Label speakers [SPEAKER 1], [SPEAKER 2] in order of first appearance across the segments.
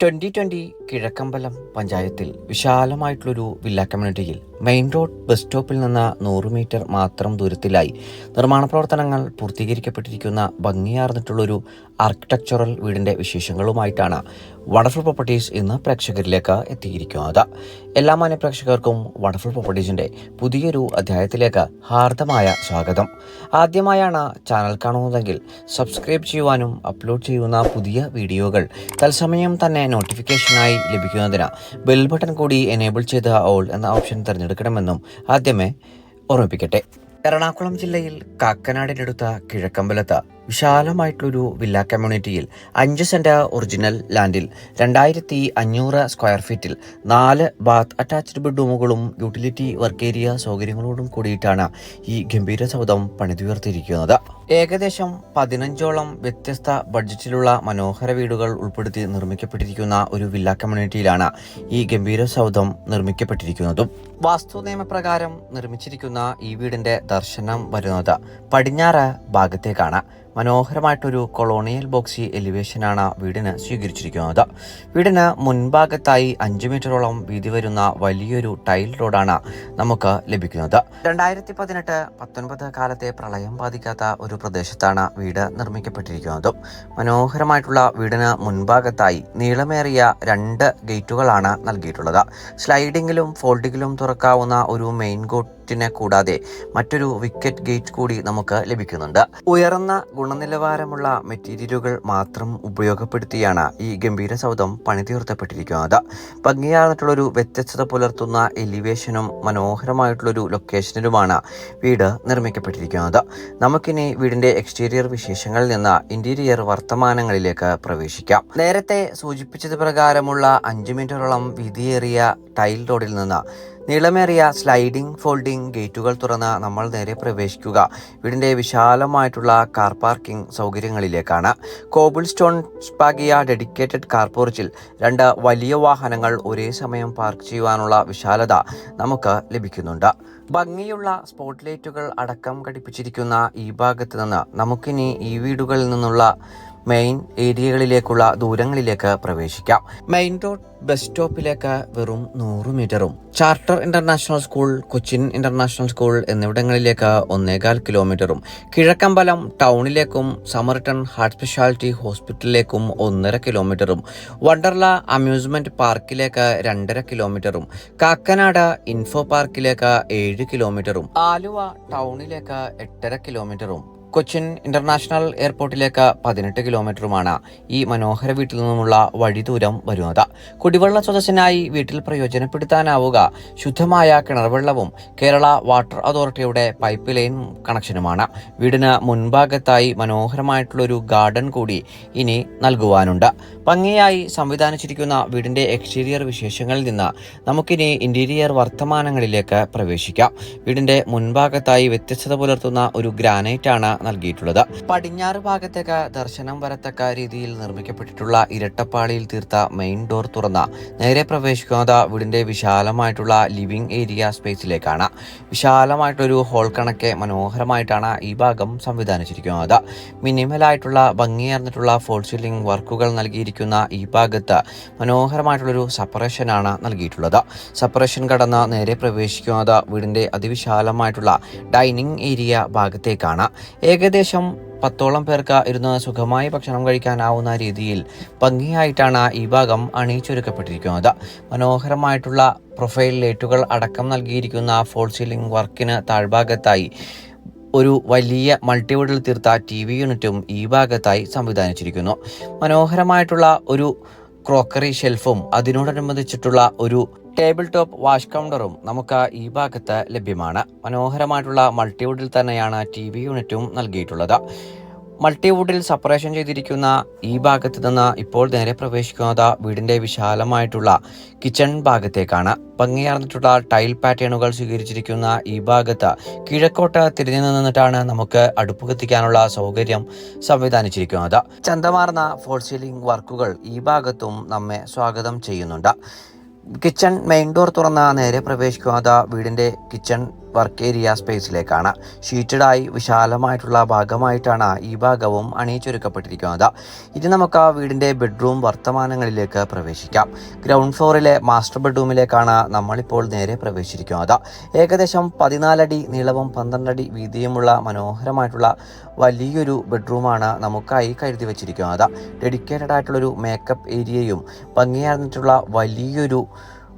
[SPEAKER 1] Twenty twenty Kizhakkambalam പഞ്ചായത്തിൽ വിശാലമായിട്ടുള്ളൊരു villa കമ്മ്യൂണിറ്റിയിൽ മെയിൻ റോഡ് ബസ് സ്റ്റോപ്പിൽ നിന്ന് നൂറ് മീറ്റർ മാത്രം ദൂരത്തിലായി. നിർമ്മാണ പ്രവർത്തനങ്ങൾ പൂർത്തീകരിക്കപ്പെട്ടിരിക്കുന്ന ഭംഗിയാർന്നിട്ടുള്ളൊരു ആർക്കിടെക്ചറൽ വീടിന്റെ വിശേഷങ്ങളുമായിട്ടാണ് വണ്ടർഫുൾ പ്രോപ്പർട്ടീസ് ഇന്ന് പ്രേക്ഷകരിലേക്ക് എത്തിയിരിക്കുന്നത്. എല്ലാ മാന്യ പ്രേക്ഷകർക്കും വണ്ടർഫുൾ പ്രോപ്പർട്ടീസിന്റെ പുതിയൊരു അധ്യായത്തിലേക്ക് ഹാർദമായ സ്വാഗതം. ആദ്യമായാണ് ചാനൽ കാണുന്നതെങ്കിൽ സബ്സ്ക്രൈബ് ചെയ്യുവാനും അപ്ലോഡ് ചെയ്യുന്ന പുതിയ വീഡിയോകൾ തത്സമയം തന്നെ നോട്ടിഫിക്കേഷനായി ലഭിക്കുന്നതിന് ബെൽ ബട്ടൺ കൂടി എനേബിൾ ചെയ്ത ഓൾ എന്ന ഓപ്ഷൻ തിരഞ്ഞെടുക്കണമെന്നും ആദ്യമേ ഓർമ്മിപ്പിക്കട്ടെ. എറണാകുളം ജില്ലയിൽ കാക്കനാടിനടുത്ത കിഴക്കമ്പലത്ത് വിശാലമായിട്ടുള്ളൊരു വില്ല കമ്മ്യൂണിറ്റിയിൽ അഞ്ച് സെന്റ് ഒറിജിനൽ ലാൻഡിൽ രണ്ടായിരത്തി അഞ്ഞൂറ് സ്ക്വയർ ഫീറ്റിൽ നാല് ബാത്ത് അറ്റാച്ച്ഡ് ബെഡ്റൂമുകളും യൂട്ടിലിറ്റി വർക്ക് ഏരിയ സൗകര്യങ്ങളോടും കൂടിയിട്ടാണ് ഈ ഗംഭീര സൗധം പണിതുയർത്തിയിരിക്കുന്നത്. ഏകദേശം പതിനഞ്ചോളം വ്യത്യസ്ത ബഡ്ജറ്റിലുള്ള മനോഹര വീടുകൾ ഉൾപ്പെടുത്തി നിർമ്മിക്കപ്പെട്ടിരിക്കുന്ന ഒരു വില്ല കമ്മ്യൂണിറ്റിയിലാണ് ഈ ഗംഭീര സൗധം നിർമ്മിക്കപ്പെട്ടിരിക്കുന്നതും. വാസ്തു നിയമപ്രകാരം നിർമ്മിച്ചിരിക്കുന്ന ഈ വീടിന്റെ ദർശനം വരുന്നത് പടിഞ്ഞാറ് ഭാഗത്തേക്കാണ്. മനോഹരമായിട്ടൊരു കൊളോണിയൽ ബോക്സി എലിവേഷനാണ് വീടിന് സ്വീകരിച്ചിരിക്കുന്നത്. വീടിന് മുൻഭാഗത്തായി അഞ്ച് മീറ്ററോളം വീതി വരുന്ന വലിയൊരു ടൈൽ റോഡാണ് നമുക്ക് ലഭിക്കുന്നത്. രണ്ടായിരത്തി പതിനെട്ട് പത്തൊൻപത് കാലത്തെ പ്രളയം ബാധിക്കാത്ത ഒരു പ്രദേശത്താണ് വീട് നിർമ്മിക്കപ്പെട്ടിരിക്കുന്നത്. മനോഹരമായിട്ടുള്ള വീടിന് മുൻഭാഗത്തായി നീളമേറിയ രണ്ട് ഗേറ്റുകളാണ് നൽകിയിട്ടുള്ളത്. സ്ലൈഡിങ്ങിലും ഫോൾഡിങ്ങിലും തുറക്കാവുന്ന ഒരു മെയിൻ ഗേറ്റിനെ കൂടാതെ മറ്റൊരു വിക്കറ്റ് ഗേറ്റ് കൂടി നമുക്ക് ലഭിക്കുന്നുണ്ട്. ഉയർന്ന ഗുണനിലവാരമുള്ള മെറ്റീരിയലുകൾ മാത്രം ഉപയോഗപ്പെടുത്തിയാണ് ഈ ഗംഭീര സൗധം പണിതീർത്തപ്പെട്ടിരിക്കുന്നത് ഭംഗിയാർന്നിട്ടുള്ളൊരു വ്യത്യസ്തത പുലർത്തുന്ന എലിവേഷനും മനോഹരമായിട്ടുള്ളൊരു ലൊക്കേഷനിലുമാണ് വീട് നിർമ്മിക്കപ്പെട്ടിരിക്കുന്നത്. നമുക്കിനി വീടിന്റെ എക്സ്റ്റീരിയർ വിശേഷങ്ങളിൽ നിന്ന് ഇന്റീരിയർ വർത്തമാനങ്ങളിലേക്ക് പ്രവേശിക്കാം. നേരത്തെ സൂചിപ്പിച്ചത് പ്രകാരമുള്ള അഞ്ച് മീറ്ററോളം വീതിയേറിയ ടൈൽ റോഡിൽ നിന്ന് നീളമേറിയ സ്ലൈഡിംഗ് ഫോൾഡിംഗ് ഗേറ്റുകൾ തുറന്ന് നമ്മൾ നേരെ പ്രവേശിക്കുക. വീടിന്റെ വിശാലമായിട്ടുള്ള കാർ പാർക്കിംഗ് സൗകര്യങ്ങളിലേക്കാണ്. കോബിൾ സ്റ്റോൺ പാകിയ ഡെഡിക്കേറ്റഡ് കാർ പോർച്ചിൽ രണ്ട് വലിയ വാഹനങ്ങൾ ഒരേ സമയം പാർക്ക് ചെയ്യുവാനുള്ള വിശാലത നമുക്ക് ലഭിക്കുന്നുണ്ട്. ഭംഗിയുള്ള സ്പോട്ട് ലൈറ്റുകൾ അടക്കം ഘടിപ്പിച്ചിരിക്കുന്ന ഈ ഭാഗത്ത് നിന്ന് നമുക്കിനി ഈ വീടുകളിൽ നിന്നുള്ള മെയിൻ ഏരിയകളിലേക്കുള്ള ദൂരങ്ങളിലേക്ക് പ്രവേശിക്കാം. മെയിൻ റോഡ് ബസ് സ്റ്റോപ്പിലേക്ക് വെറും നൂറ് മീറ്ററും. Charter international school Cochin international school എന്നിവിടങ്ങളിലേക്ക് ഒന്നേകാൽ കിലോമീറ്ററും. കിഴക്കമ്പലം ടൗണിലേക്കും സമർട്ടൺ ഹാർട്ട് സ്പെഷ്യാലിറ്റി ഹോസ്പിറ്റലിലേക്കും ഒന്നര കിലോമീറ്ററും. വണ്ടർല അമ്യൂസ്മെന്റ് പാർക്കിലേക്ക് രണ്ടര കിലോമീറ്ററും. കാക്കനാട് ഇൻഫോ പാർക്കിലേക്ക് ഏഴ് കിലോമീറ്ററും. ആലുവ ടൗണിലേക്ക് എട്ടര കിലോമീറ്ററും. കൊച്ചിൻ ഇന്റർനാഷണൽ എയർപോർട്ടിലേക്ക് പതിനെട്ട് കിലോമീറ്ററുമാണ് ഈ മനോഹര വീട്ടിൽ നിന്നുമുള്ള വഴി ദൂരം വരുന്നത്. കുടിവെള്ള സ്രോതസ്സിനായി വീട്ടിൽ പ്രയോജനപ്പെടുത്താനാവുക. ശുദ്ധമായ കിണർവെള്ളവും കേരള വാട്ടർ അതോറിറ്റിയുടെ പൈപ്പ് ലൈൻ കണക്ഷനുമാണ്. വീടിന് മുൻഭാഗത്തായി മനോഹരമായിട്ടുള്ളൊരു ഗാർഡൻ കൂടി ഇനി നൽകുവാനുണ്ട്. ഭംഗിയായി സംവിധാനിച്ചിരിക്കുന്ന വീടിന്റെ എക്സ്റ്റീരിയർ വിശേഷങ്ങളിൽ നിന്ന് നമുക്കിനി ഇന്റീരിയർ വർത്തമാനങ്ങളിലേക്ക് പ്രവേശിക്കാം. വീടിന്റെ മുൻഭാഗത്തായി വ്യത്യസ്തത പുലർത്തുന്ന ഒരു ഗ്രാനൈറ്റ് ആണ് നൽകിയിട്ടുള്ളത്. പടിഞ്ഞാറ് ഭാഗത്തേക്ക് ദർശനം വരത്തക്ക രീതിയിൽ നിർമ്മിക്കപ്പെട്ടിട്ടുള്ള ഇരട്ടപ്പാളിയിൽ തീർത്ത മെയിൻ ഡോർ തുറന്ന നേരെ പ്രവേശിക്കുന്നത് വീടിന്റെ വിശാലമായിട്ടുള്ള ലിവിംഗ് ഏരിയ സ്പേസിലേക്കാണ് വിശാലമായിട്ടൊരു ഹോൾ കണക്കെ മനോഹരമായിട്ടാണ് ഈ ഭാഗം സംവിധാനിച്ചിരിക്കുന്നത്. മിനിമലായിട്ടുള്ള ഭംഗിയേർന്നിട്ടുള്ള ഫോൾ സീലിംഗ് വർക്കുകൾ നൽകിയിരിക്കുന്ന ഈ ഭാഗത്ത് മനോഹരമായിട്ടുള്ളൊരു സപ്പറേഷനാണ് നൽകിയിട്ടുള്ളത്. സെപ്പറേഷൻ കടന്ന് നേരെ പ്രവേശിക്കുന്നത് വീടിന്റെ അതിവിശാലമായിട്ടുള്ള ഡൈനിങ് ഏരിയ ഭാഗത്തേക്കാണ്. ഏകദേശം പത്തോളം പേർക്ക് ഇരുന്ന് സുഖമായി ഭക്ഷണം കഴിക്കാനാവുന്ന രീതിയിൽ ഭംഗിയായിട്ടാണ് ഈ ഭാഗം അണിയിച്ചൊരുക്കപ്പെട്ടിരിക്കുന്നത്. മനോഹരമായിട്ടുള്ള പ്രൊഫൈൽ ലൈറ്റുകൾ അടക്കം നൽകിയിരിക്കുന്ന ഫോൾ സീലിംഗ് വർക്കിന് താഴ്ഭാഗത്തായി ഒരു വലിയ മൾട്ടിവുഡിൽ തീർത്ത ടി വി യൂണിറ്റും ഈ ഭാഗത്തായി സംവിധാനിച്ചിരിക്കുന്നു. മനോഹരമായിട്ടുള്ള ഒരു ക്രോക്കറി ഷെൽഫും അതിനോടനുബന്ധിച്ചിട്ടുള്ള ഒരു ടേബിൾ ടോപ്പ് വാഷ് കൗണ്ടറും നമുക്ക് ഈ ഭാഗത്ത് ലഭ്യമാണ്. മനോഹരമായിട്ടുള്ള മൾട്ടിവുഡിൽ തന്നെയാണ് ടി വി യൂണിറ്റും നൽകിയിട്ടുള്ളത്. മൾട്ടിവുഡിൽ സെപ്പറേഷൻ ചെയ്തിരിക്കുന്ന ഈ ഭാഗത്ത് നിന്ന് ഇപ്പോൾ നേരെ പ്രവേശിക്കുന്നത് വീടിന്റെ വിശാലമായിട്ടുള്ള കിച്ചൺ ഭാഗത്തേക്കാണ്. ഭംഗിയാർന്നിട്ടുള്ള ടൈൽ പാറ്റേണുകൾ സ്വീകരിച്ചിരിക്കുന്ന ഈ ഭാഗത്ത് കിഴക്കോട്ട് തിരിഞ്ഞു നിന്നിട്ടാണ് നമുക്ക് അടുപ്പ് കത്തിക്കാനുള്ള സൗകര്യം സംവിധാനിച്ചിരിക്കുന്നത്. ചന്തമാർന്ന ഫോൾ സീലിംഗ് വർക്കുകൾ ഈ ഭാഗത്തും നമ്മെ സ്വാഗതം ചെയ്യുന്നുണ്ട്. കിച്ചൺ മെയിൻ ഡോർ തുറന്ന നേരെ പ്രവേശിക്കാതെ വീടിന്റെ കിച്ചൺ വർക്ക് ഏരിയ സ്പേസിലേക്കാണ്. ഷീറ്റഡായി വിശാലമായിട്ടുള്ള ഭാഗമായിട്ടാണ് ഈ ഭാഗവും അണിയിച്ചൊരുക്കപ്പെട്ടിരിക്കുന്നത്. ഇനി നമുക്ക് ആ വീടിന്റെ ബെഡ്റൂം വർത്തമാനങ്ങളിലേക്ക് പ്രവേശിക്കാം. ഗ്രൗണ്ട് ഫ്ലോറിലെ മാസ്റ്റർ ബെഡ്റൂമിലേക്കാണ് നമ്മളിപ്പോൾ നേരെ പ്രവേശിച്ചിരിക്കുന്നത്. ഏകദേശം പതിനാലടി നീളവും പന്ത്രണ്ടടി വീതിയുമുള്ള മനോഹരമായിട്ടുള്ള വലിയൊരു ബെഡ്റൂമാണ് നമുക്കായി കരുതി വച്ചിരിക്കുന്നത്. ഡെഡിക്കേറ്റഡ് ആയിട്ടുള്ളൊരു മേക്കപ്പ് ഏരിയയും ഭംഗിയാർന്നിട്ടുള്ള വലിയൊരു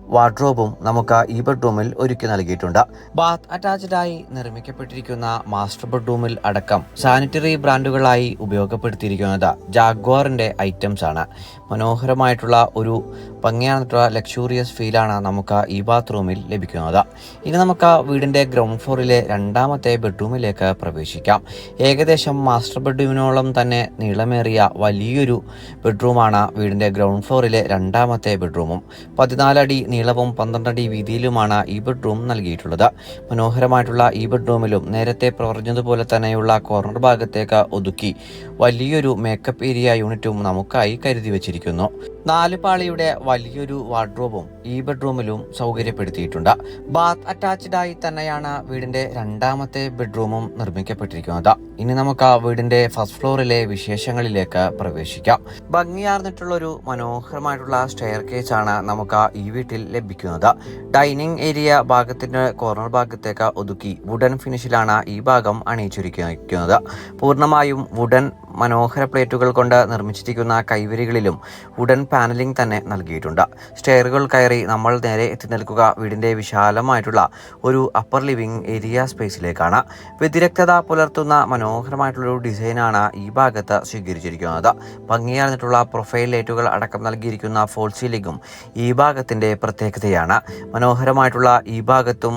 [SPEAKER 1] വാർഡ്രോബും നമുക്ക് ഈ ബെഡ്റൂമിൽ ഒരുക്കി നൽകിയിട്ടുണ്ട്. ബാത്ത് അറ്റാച്ച്ഡ് ആയി നിർമ്മിക്കപ്പെട്ടിരിക്കുന്ന മാസ്റ്റർ ബെഡ്റൂമിൽ അടക്കം സാനിറ്ററി ബ്രാൻഡുകളായി ഉപയോഗപ്പെടുത്തിയിരിക്കുന്നത് ജാഗ്വാറിന്റെ ഐറ്റംസ് ആണ്. മനോഹരമായിട്ടുള്ള ഒരു ഭംഗിയായിട്ടുള്ള ലക്ഷൂറിയസ് ഫീലാണ് നമുക്ക് ഈ ബാത്റൂമിൽ ലഭിക്കുന്നത്. ഇനി നമുക്ക് വീടിന്റെ ഗ്രൗണ്ട് ഫ്ലോറിലെ രണ്ടാമത്തെ ബെഡ്റൂമിലേക്ക് പ്രവേശിക്കാം. ഏകദേശം മാസ്റ്റർ ബെഡ്റൂമിനോളം തന്നെ നീളമേറിയ വലിയൊരു ബെഡ്റൂമാണ് വീടിന്റെ ഗ്രൗണ്ട് ഫ്ലോറിലെ രണ്ടാമത്തെ ബെഡ്റൂമും. പതിനാലടി നീളവും പന്ത്രണ്ടടി വീതിയിലുമാണ് ഈ ബെഡ്റൂം നൽകിയിട്ടുള്ളത്. മനോഹരമായിട്ടുള്ള ഈ ബെഡ്റൂമിലും നേരത്തെ പ്രവർത്തിച്ചതുപോലെ തന്നെയുള്ള കോർണർ ഭാഗത്തേക്ക് ഒതുക്കി വലിയൊരു മേക്കപ്പ് ഏരിയ യൂണിറ്റും നമുക്കായി കരുതി വച്ചിരിക്കുന്നു. നാല് പാളിയുടെ വലിയൊരു വാർഡ്രോബും ഈ ബെഡ്റൂമിലും സൗകര്യപ്പെടുത്തിയിട്ടുണ്ട്. ബാത്ത് അറ്റാച്ച്ഡായി തന്നെയാണ് വീടിന്റെ രണ്ടാമത്തെ ബെഡ്റൂമും നിർമ്മിക്കപ്പെട്ടിരിക്കുന്നത്. ഇനി നമുക്ക് ആ വീടിന്റെ ഫസ്റ്റ് ഫ്ലോറിലെ വിശേഷങ്ങളിലേക്ക് പ്രവേശിക്കാം. ഭംഗിയാർന്നിട്ടുള്ള ഒരു മനോഹരമായിട്ടുള്ള സ്റ്റെയർ കേസ് ആണ് നമുക്ക് ഈ വീട്ടിൽ ലഭിക്കുന്നത്. ഡൈനിങ് ഏരിയ ഭാഗത്തിന്റെ കോർണർ ഭാഗത്തേക്ക് ഒതുക്കി വുഡൻ ഫിനിഷിലാണ് ഈ ഭാഗം അണിയിച്ചിരിക്കുന്നത്. പൂർണമായും വുഡൻ മനോഹര പ്ലേറ്റുകൾ കൊണ്ട് നിർമ്മിച്ചിരിക്കുന്ന കൈവരികളിലും വുഡൻ പാനലിംഗ് തന്നെ നൽകിയിട്ടുണ്ട്. സ്റ്റെയറുകൾ കയറി നമ്മൾ നേരെ എത്തി നിൽക്കുക വീടിന്റെ വിശാലമായിട്ടുള്ള ഒരു അപ്പർ ലിവിംഗ് ഏരിയ സ്പേസിലേക്കാണ് വ്യതിരക്തത പുലർത്തുന്ന മനോഹരമായിട്ടുള്ളൊരു ഡിസൈനാണ് ഈ ഭാഗത്ത് സ്വീകരിച്ചിരിക്കുന്നത്. ഭംഗിയാർന്നിട്ടുള്ള പ്രൊഫൈൽ ലൈറ്റുകൾ അടക്കം നൽകിയിരിക്കുന്ന ഫോൾ സീലിംഗും ഈ ഭാഗത്തിന്റെ പ്രത്യേകതയാണ്. മനോഹരമായിട്ടുള്ള ഈ ഭാഗത്തും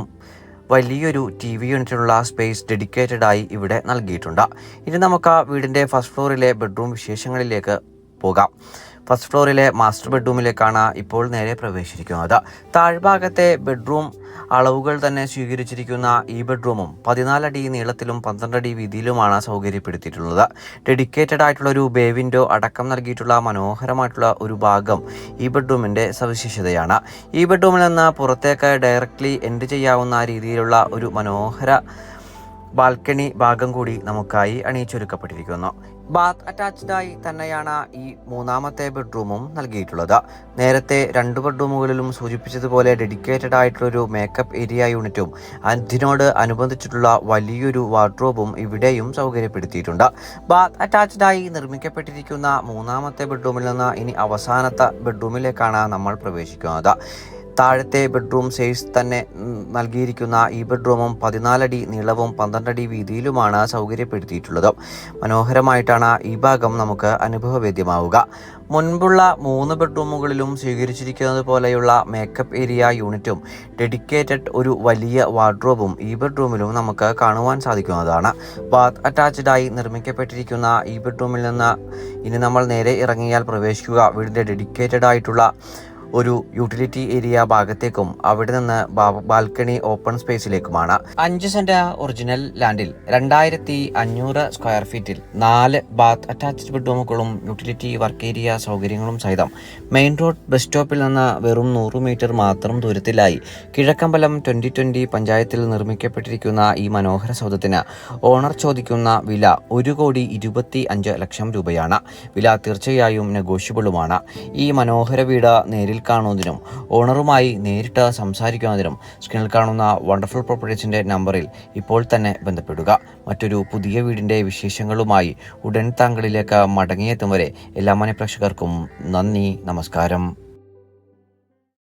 [SPEAKER 1] വലിയൊരു ടി വി യൂണിറ്റിനുള്ള സ്പേസ് ഡെഡിക്കേറ്റഡ് ആയി ഇവിടെ നൽകിയിട്ടുണ്ട്. ഇനി നമുക്ക് ആ വീടിന്റെ ഫസ്റ്റ് ഫ്ലോറിലെ ബെഡ്റൂം വിശേഷങ്ങളിലേക്ക് പോകാം. ഫസ്റ്റ് ഫ്ലോറിലെ മാസ്റ്റർ ബെഡ്റൂമിലേക്കാണ് ഇപ്പോൾ നേരെ പ്രവേശിച്ചിരിക്കുന്നത്. താഴ്ഭാഗത്തെ ബെഡ്റൂം അളവുകൾ തന്നെ സ്വീകരിച്ചിരിക്കുന്ന ഈ ബെഡ്റൂമും പതിനാലടി നീളത്തിലും പന്ത്രണ്ടടി വീതിയിലുമാണ് സൗകര്യപ്പെടുത്തിയിട്ടുള്ളത്. ഡെഡിക്കേറ്റഡ് ആയിട്ടുള്ള ഒരു ബേ വിൻഡോ അടക്കം നൽകിയിട്ടുള്ള മനോഹരമായിട്ടുള്ള ഒരു ഭാഗം ഈ ബെഡ്റൂമിന്റെ സവിശേഷതയാണ്. ഈ ബെഡ്റൂമിൽ നിന്ന് പുറത്തേക്ക് ഡയറക്റ്റ്ലി എൻഡ് ചെയ്യാവുന്ന രീതിയിലുള്ള ഒരു മനോഹര ബാൽക്കണി ഭാഗം കൂടി നമുക്കായി അണിയിച്ചൊരുക്കപ്പെട്ടിരിക്കുന്നു. ബാത്ത് അറ്റാച്ച്ഡായി തന്നെയാണ് ഈ മൂന്നാമത്തെ ബെഡ്റൂമും നൽകിയിട്ടുള്ളത്. നേരത്തെ രണ്ട് ബെഡ്റൂമുകളിലും സൂചിപ്പിച്ചതുപോലെ ഡെഡിക്കേറ്റഡ് ആയിട്ടുള്ളൊരു മേക്കപ്പ് ഏരിയ യൂണിറ്റും അതിനോട് അനുബന്ധിച്ചിട്ടുള്ള വലിയൊരു വാർഡ്രോബും ഇവിടെയും സൗകര്യപ്പെടുത്തിയിട്ടുണ്ട്. ബാത്ത് അറ്റാച്ച്ഡായി നിർമ്മിക്കപ്പെട്ടിരിക്കുന്ന മൂന്നാമത്തെ ബെഡ്റൂമിൽ നിന്ന് ഇനി അവസാനത്തെ ബെഡ്റൂമിലേക്കാണ് നമ്മൾ പ്രവേശിക്കുന്നത്. താഴത്തെ ബെഡ്റൂം സൈസ് തന്നെ നൽകിയിരിക്കുന്ന ഈ ബെഡ്റൂമും പതിനാലടി നീളവും പന്ത്രണ്ടടി വീതിയിലുമാണ് സൗകര്യപ്പെടുത്തിയിട്ടുള്ളത്. മനോഹരമായിട്ടാണ് ഈ ഭാഗം നമുക്ക് അനുഭവവേദ്യമാവുക. മുൻപുള്ള മൂന്ന് ബെഡ്റൂമുകളിലും സ്വീകരിച്ചിരിക്കുന്നത് പോലെയുള്ള മേക്കപ്പ് ഏരിയ യൂണിറ്റും ഡെഡിക്കേറ്റഡ് ഒരു വലിയ വാർഡ്രോബും ഈ ബെഡ്റൂമിലും നമുക്ക് കാണുവാൻ സാധിക്കുന്നതാണ്. ബാത്ത് അറ്റാച്ച്ഡായി നിർമ്മിക്കപ്പെട്ടിരിക്കുന്ന ഈ ബെഡ്റൂമിൽ നിന്ന് ഇനി നമ്മൾ നേരെ ഇറങ്ങിയാൽ പ്രവേശിക്കുക. വീടിന്റെ ഡെഡിക്കേറ്റഡ് ആയിട്ടുള്ള ഒരു യൂട്ടിലിറ്റി ഏരിയ ഭാഗത്തേക്കും അവിടെ നിന്ന് ബാൽക്കണി ഓപ്പൺ സ്പേസിലേക്കുമാണ് അഞ്ച് സെന്റ് ഒറിജിനൽ ലാൻഡിൽ രണ്ടായിരത്തി അഞ്ഞൂറ് സ്ക്വയർ ഫീറ്റിൽ നാല് ബാത്ത് അറ്റാച്ച്ഡ് ബെഡ്റൂമുകളും യൂട്ടിലിറ്റി വർക്ക് ഏരിയ സൗകര്യങ്ങളും സഹിതം. മെയിൻ റോഡ് ബസ് സ്റ്റോപ്പിൽ നിന്ന് വെറും നൂറ് മീറ്റർ മാത്രം ദൂരത്തിലായി. കിഴക്കമ്പലം ട്വന്റി ട്വന്റി പഞ്ചായത്തിൽ നിർമ്മിക്കപ്പെട്ടിരിക്കുന്ന ഈ മനോഹര സൗധത്തിന് ഓണർ ചോദിക്കുന്ന വില ഒരു കോടി ഇരുപത്തി അഞ്ച് ലക്ഷം രൂപയാണ്. വില തീർച്ചയായും നെഗോഷ്യബിളുമാണ് ഈ മനോഹര വീട് നേരിൽ കാണുന്നതിനും ഓണറുമായി നേരിട്ട് സംസാരിക്കുന്നതിനും സ്ക്രീനിൽ കാണുന്ന വണ്ടർഫുൾ പ്രോപ്പർട്ടീസിന്റെ നമ്പറിൽ ഇപ്പോൾ തന്നെ ബന്ധപ്പെടുക. മറ്റൊരു പുതിയ വീടിന്റെ വിശേഷങ്ങളുമായി ഉടൻ താങ്കളിലേക്ക് മടങ്ങിയെത്തും വരെ എല്ലാ മനഃപ്രേക്ഷകർക്കും നന്ദി നമസ്കാരം.